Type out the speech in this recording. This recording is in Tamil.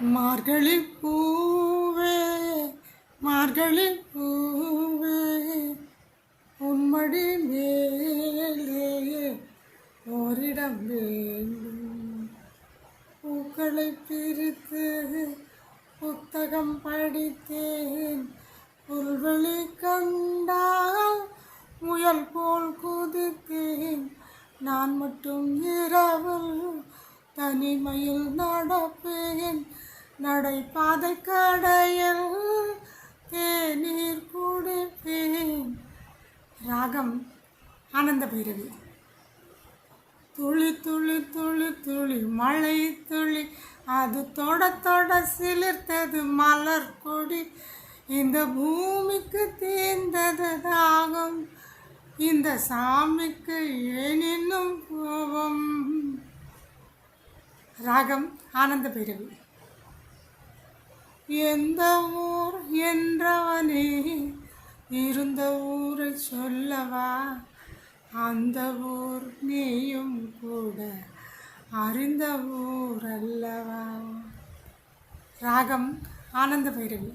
மார்கழி பூவே மார்கழி பூவே உன்மடி மேலே ஓரிடம் வேண்டும். பூக்களை பிரித்து புத்தகம் படித்தேன். புல்வெளி கண்டால் முயல் போல் குதித்தேன். நான் மட்டும் இரவில் தனிமையில் நடப்பேன். நடைபாதை கடையில் தேநீர் குடிப்பேன். ராகம் ஆனந்த பைரவி துளி துளி துளி துளி மழை துளி அது தொட தொட சிலிர்த்தது மலர் கொடி. இந்த பூமிக்கு தீர்ந்தது தாகம் இந்த சாமிக்கு ஏனினும் கோபம். ராகம் ஆனந்த பைரவி எந்த ஊர் என்றவனே இருந்த ஊரை சொல்லவா? அந்த ஊர் நீயும் கூட அறிந்த ஊர் அல்லவா? ராகம் ஆனந்த பைரவி.